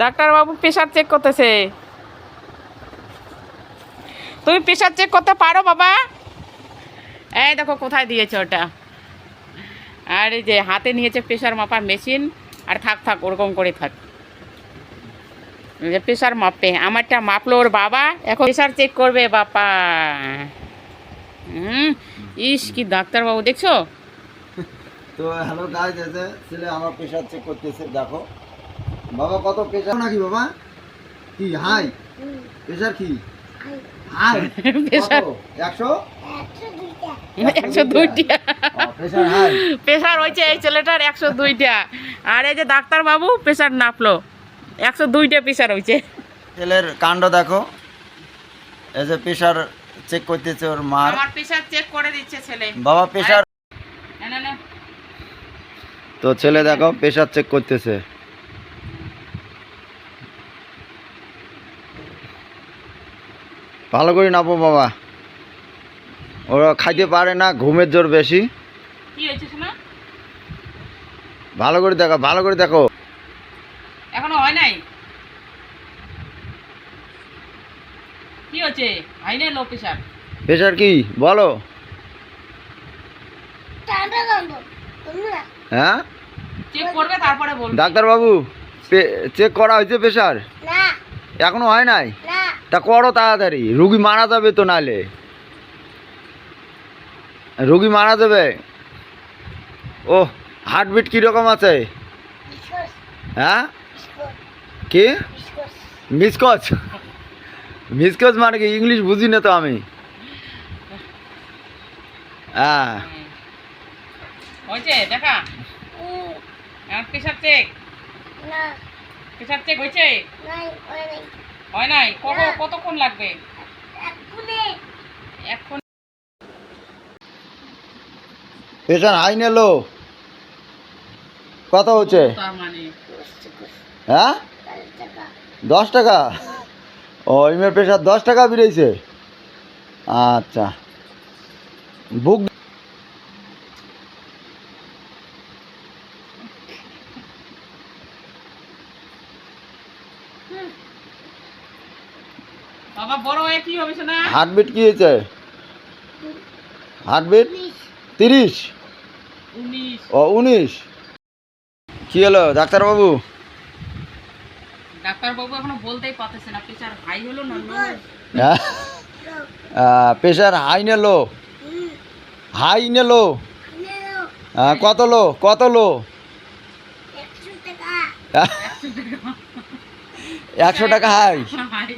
ডাক্তারবাবু pressure check করতেছে। তুমি প্রেশার চেক করতে পারো বাবা। এই দেখো কোথায় দিয়েছে ওটা। আর এই যে হাতে নিয়েছে প্রেশার মাপার মেশিন আর থাক থাক, ওরকম করে থাক। যে প্রেশার মাপে, আমারটা মাপলো ওর বাবা, এখন প্রেশার চেক করবে বাবা। হুম, ইস কি ডাক্তারবাবু, দেখছ? তো হ্যালো গাইজ এসে ছেলে আমার প্রেশার চেক করতেছে, দেখো। বাবা কত প্রেশার নাকি বাবা? কি হাই? প্রেশার কি? হাই। প্রেশার একশো? একশো দুইটা। প্রেশার হয়েছে এই ছেলেটার একশো দুইটা। আর এই যে ডাক্তারবাবু প্রেশার নাপলো। একশো দুইটা প্রেশার হয়েছে। ছেলের কাণ্ড দেখো। এই যে প্রেশার চেক করতেছে ওর আমার প্রেশার চেক করে দিচ্ছে ছেলে। বাবা প্রেশার না, না, না। তো ছেলে দেখো প্রেশার চেক করতেছে। ভালো করে নাপো বাবা। ওরা খাইতে পারে না ঘুমের জোর বেশি। ভালো করে দেখো ভালো করে দেখো। এখনও হয় নাই? কি হচ্ছে হয় নাই লো প্রেশার প্রেশার কি? বলো। হ্যাঁ? চেক করবে তারপরে বলবে। ডাক্তারবাবু চেক করা হয়েছে প্রেশার এখনও হয় নাই? তা করো তাড়াতাড়ি। রুগী মারা যাবে তো নালে। রুগী মারা যাবে? ও হার্টবিট কীরকম আছে? হ্যাঁ? কি? মিসকচ? মিসকচ মানে কি? ইংলিশ বুঝি না তো আমি। হ্যাঁ। দেখা। আমার চেক প্রেশার চেক হয়েছে হয় নাই? কত কতক্ষণ লাগবে? এখন প্রেশার হাই নেলো কত হচ্ছে? মানে। হ্যাঁ? দশ টাকা? ও ইমের প্রেশার দশ টাকা বেরিয়েছে আচ্ছা। বুক বাবা বড় হয়ে কি হবে হার্টবিট কি হয়েছে? হার্টবিট? তিরিশ? ও উনিশ। কি হলো ডাক্তারবাবু? ডাক্তারবাবু এখনও বলতেই পারতেছে না প্রেশার হাই হলো না লো হ্যাঁ? প্রেশার হাই নেলো হাই নেলো হ্যাঁ, কত লো কত লো একশো টাকা। High high